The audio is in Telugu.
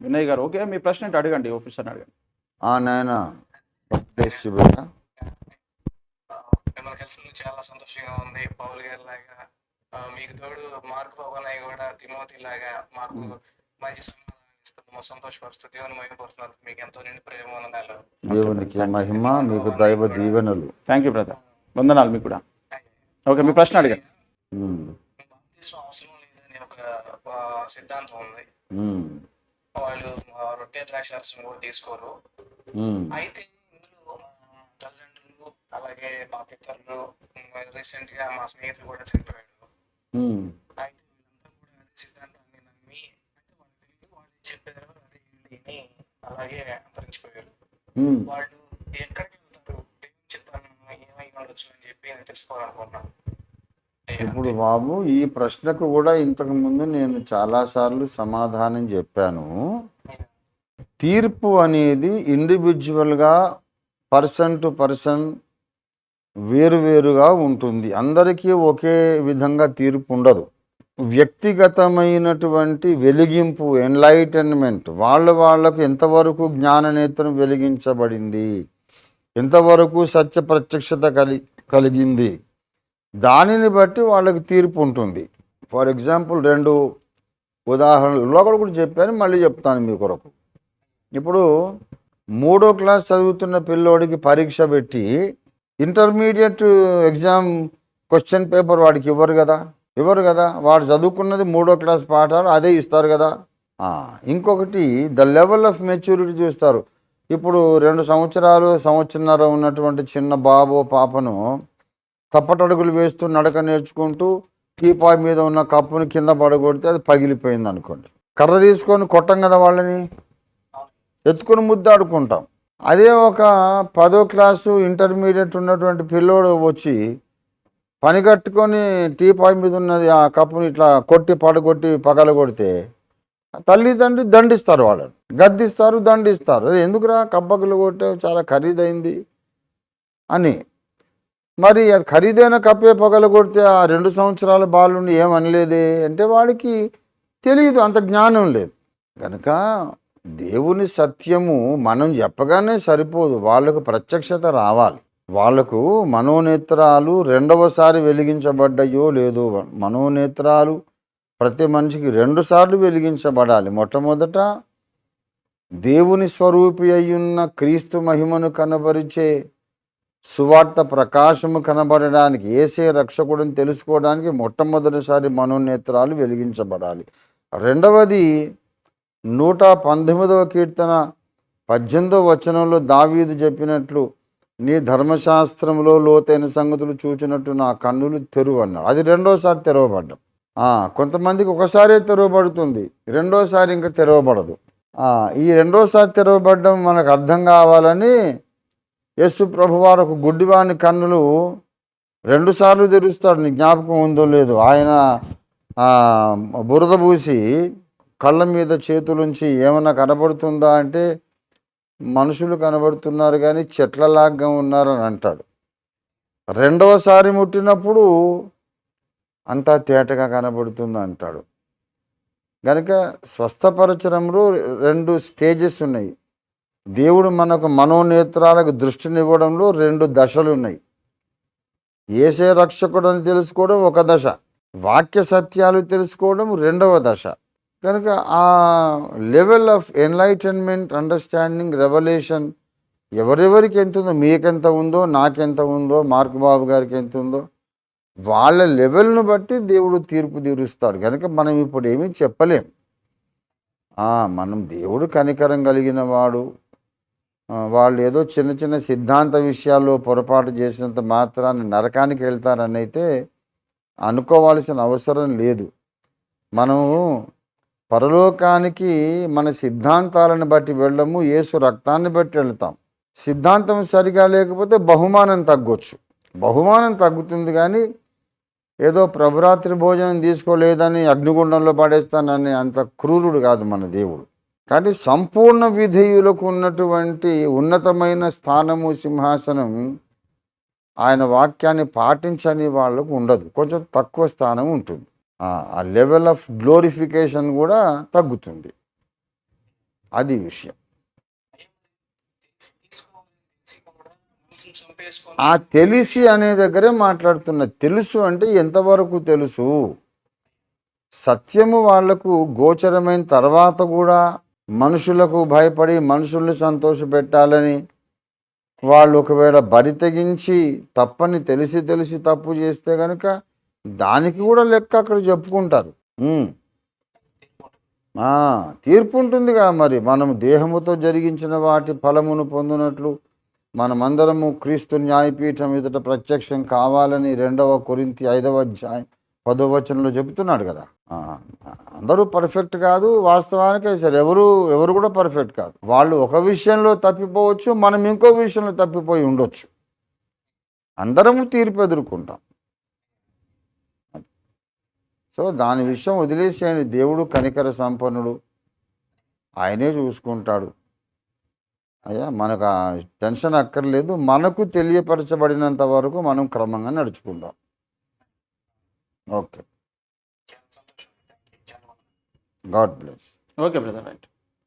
వినయ్ గారు ఓకే మీ ప్రశ్న ఏంటి? అడగండి ఆఫీసర్ని అడగండి. ఆ నాయన ప్లేస్ చాలా సంతోషంగా ఉంది. పౌల్ గారి లాగా మీకు తోడు మార్క్ పవనయ్య కూడా తిమోతి లాగా మాకు మంచి సంతోషపరుస్తూ దేవుని మీకు ఎంతో నిండి ప్రేమ వందనాలు. దేవునికి మహిమ మీకు దైవ దీవెనలు. థ్యాంక్ యూ బ్రదర్ వందనాలు మీకు కూడా. ఓకే మీ ప్రశ్న అవసరం లేదని ఒక ఆ, సిద్ధాంతం ఉంది. వాళ్ళు రొట్టె ద్రాక్షారసం కూడా తీసుకోరు. అయితే ఇందులో తల్లిదండ్రులు అలాగే మా పిల్లలు రీసెంట్గా మా స్నేహితులు కూడా చనిపోయాడు అయితే వీళ్ళంతా కూడా అదే సిద్ధాంతాన్ని నమ్మి అంటే వాళ్ళు తెలియదు వాళ్ళు చెప్పారు అదే విని అలాగే అంతరించిపోయారు. వాళ్ళు ఎక్కడికి వెళ్తారు? దేవుని చిత్తాన్ని ఏమై ఉండొచ్చు అని చెప్పి నేను తెలుసుకోవాలనుకున్నాను ఇప్పుడు బాబు ఈ ప్రశ్నకు కూడా ఇంతకు ముందు నేను చాలాసార్లు సమాధానం చెప్పాను. తీర్పు అనేది ఇండివిజువల్గా పర్సన్ టు పర్సన్ వేరువేరుగా ఉంటుంది. అందరికీ ఒకే విధంగా తీర్పు ఉండదు. వ్యక్తిగతమైనటువంటి వెలిగింపు ఎన్లైటన్మెంట్ వాళ్ళ వాళ్ళకు ఎంతవరకు జ్ఞాననేత్రం వెలిగించబడింది? ఎంతవరకు సత్య ప్రత్యక్షత కలి కలిగింది? దానిని బట్టి వాళ్ళకి తీర్పు ఉంటుంది. ఫర్ ఎగ్జాంపుల్ రెండు ఉదాహరణలు. కూడా చెప్పాను మళ్ళీ చెప్తాను మీ కొరకు. ఇప్పుడు మూడో క్లాస్ చదువుతున్న పిల్లోడికి పరీక్ష పెట్టి ఇంటర్మీడియట్ ఎగ్జామ్ క్వశ్చన్ పేపర్ వాడికి ఇవ్వరు కదా? ఇవ్వరు కదా? వాడు చదువుకున్నది మూడో క్లాస్ పాఠాలు అదే ఇస్తారు కదా? ఇంకొకటి ద లెవెల్ ఆఫ్ మెచ్యూరిటీ చూస్తారు. ఇప్పుడు రెండు సంవత్సరాలు సంవత్సరన్నర ఉన్నటువంటి చిన్న బాబు పాపను తప్పటడుగులు వేస్తూ నడక నేర్చుకుంటూ టీపాయ్ మీద ఉన్న కప్పును కింద పడగొడితే అది పగిలిపోయింది అనుకోండి కర్ర తీసుకొని కొట్టం కదా వాళ్ళని? ఎత్తుకొని ముద్దాడుకుంటాం. అదే ఒక పదో క్లాసు ఇంటర్మీడియట్ ఉన్నటువంటి పిల్లోడు వచ్చి పని కట్టుకొని టీ పాయ్ మీద ఉన్నది ఆ కప్పుని ఇట్లా కొట్టి పడగొట్టి పగల కొడితే తల్లిదండ్రి దండిస్తారు వాళ్ళని. గద్దిస్తారు దండిస్తారు. ఎందుకురా కబ్బకులు కొట్టే చాలా ఖరీదైంది అని. మరి అది ఖరీదైన కప్పే పగల కొడితే ఆ రెండు సంవత్సరాల బాలుని ఏమనలేదే? అంటే వాడికి తెలియదు అంత జ్ఞానం లేదు. కనుక దేవుని సత్యము మనం చెప్పగానే సరిపోదు. వాళ్ళకు ప్రత్యక్షత రావాలి. వాళ్ళకు మనోనేత్రాలు రెండవసారి వెలిగించబడ్డాయో లేదో మనోనేత్రాలు ప్రతి మనిషికి రెండుసార్లు వెలిగించబడాలి. మొట్టమొదట దేవుని స్వరూపి అయ్యున్న క్రీస్తు మహిమను కనబరిచే సువార్త ప్రకాశము కనబడడానికి ఏసే రక్షకుడిని తెలుసుకోవడానికి మొట్టమొదటిసారి మనోనేత్రాలు వెలిగించబడాలి. రెండవది నూట పంతొమ్మిదవ కీర్తన పద్దెనిమిదవ వచనంలో దావీదు చెప్పినట్లు నీ ధర్మశాస్త్రంలో లోతైన సంగతులు చూచినట్టు నా కన్నులు తెరువు అన్నాడు. అది రెండోసారి తెరవబడ్డం. కొంతమందికి ఒకసారే తెరవబడుతుంది రెండోసారి ఇంకా తెరవబడదు. ఈ రెండోసారి తెరవబడ్డం మనకు అర్థం కావాలని యేసు ప్రభువారు ఒక గుడ్డివాని కన్నులు రెండుసార్లు తెరుస్తాడు. నీ జ్ఞాపకం ఉందో లేదు. ఆయన బురద పూసి కళ్ళ మీద చేతులుంచి ఏమైనా కనబడుతుందా అంటే మనుషులు కనబడుతున్నారు కానీ చెట్లలాగా ఉన్నారని అంటాడు. రెండవసారి ముట్టినప్పుడు అంతా తేటగా కనబడుతుంది అంటాడు. కనుక స్వస్థపరచడంలో రెండు స్టేజెస్ ఉన్నాయి. దేవుడు మనకు మనోనేత్రాలకు దృష్టినివ్వడంలో రెండు దశలు ఉన్నాయి. ఏసే రక్షకుడు అని తెలుసుకోవడం ఒక దశ. వాక్య సత్యాలు తెలుసుకోవడం రెండవ దశ. కనుక ఆ level of enlightenment understanding revolution ఎవరెవరికి ఎంత ఉందో మీకెంత ఉందో నాకెంత ఉందో మార్క్ బాబు గారికి ఎంత ఉందో వాళ్ళ లెవెల్ను బట్టి దేవుడు తీర్పు తీరుస్తాడు. కనుక మనం ఇప్పుడు ఏమీ చెప్పలేం. మనం దేవుడు కనికరం కలిగిన వాడు. వాళ్ళు ఏదో చిన్న చిన్న సిద్ధాంత విషయాల్లో పొరపాటు చేసినంత మాత్రాన్ని నరకానికి వెళ్తారని అయితే అనుకోవాల్సిన అవసరం లేదు. మనము పరలోకానికి మన సిద్ధాంతాలను బట్టి వెళ్ళము యేసు రక్తాన్ని బట్టి వెళ్తాం. సిద్ధాంతం సరిగా లేకపోతే బహుమానం తగ్గొచ్చు. బహుమానం తగ్గుతుంది కానీ ఏదో ప్రభరాత్రి భోజనం తీసుకోలేదని అగ్నిగుండంలో పడేస్తానని అంత క్రూరుడు కాదు మన దేవుడు. కానీ సంపూర్ణ విధేయులకు ఉన్నటువంటి ఉన్నతమైన స్థానము సింహాసనం ఆయన వాక్యాన్ని పాటించని వాళ్ళకు ఉండదు. కొంచెం తక్కువ స్థానం ఉంటుంది. ఆ లెవెల్ ఆఫ్ గ్లోరిఫికేషన్ కూడా తగ్గుతుంది. అది విషయం. ఆ తెలిసి అనే దగ్గరే మాట్లాడుతున్న తెలుసు అంటే ఎంతవరకు తెలుసు? సత్యము వాళ్ళకు గోచరమైన తర్వాత కూడా మనుషులకు భయపడి మనుషుల్ని సంతోషపెట్టాలని వాళ్ళు ఒకవేళ బరి తెగించి తప్పని తెలిసి తెలిసి తప్పు చేస్తే కనుక దానికి కూడా లెక్క అక్కడ చెప్పుకుంటారు. తీర్పు ఉంటుందిగా మరి. మనం దేహముతో జరిగించిన వాటి ఫలమును పొందినట్లు మనమందరము క్రీస్తు న్యాయపీఠం ఎదుట ప్రత్యక్షం కావాలని రెండవ కొరింతి ఐదవ అధ్యాయం పదవ వచనంలో చెబుతున్నాడు కదా. అందరూ పర్ఫెక్ట్ కాదు వాస్తవానికి సరే. ఎవరు ఎవరు కూడా పర్ఫెక్ట్ కాదు. వాళ్ళు ఒక విషయంలో తప్పిపోవచ్చు మనం ఇంకో విషయంలో తప్పిపోయి ఉండొచ్చు. అందరము తీర్పు ఎదుర్కొంటాం. సో దాని విషయం వదిలేసేయండి. దేవుడు కనికర సంపన్నుడు. ఆయనే చూసుకుంటాడు. అయ్యా మనకు ఆ టెన్షన్ అక్కర్లేదు. మనకు తెలియపరచబడినంత వరకు మనం క్రమంగా నడుచుకుందాం. Okay. God bless. Okay brother right.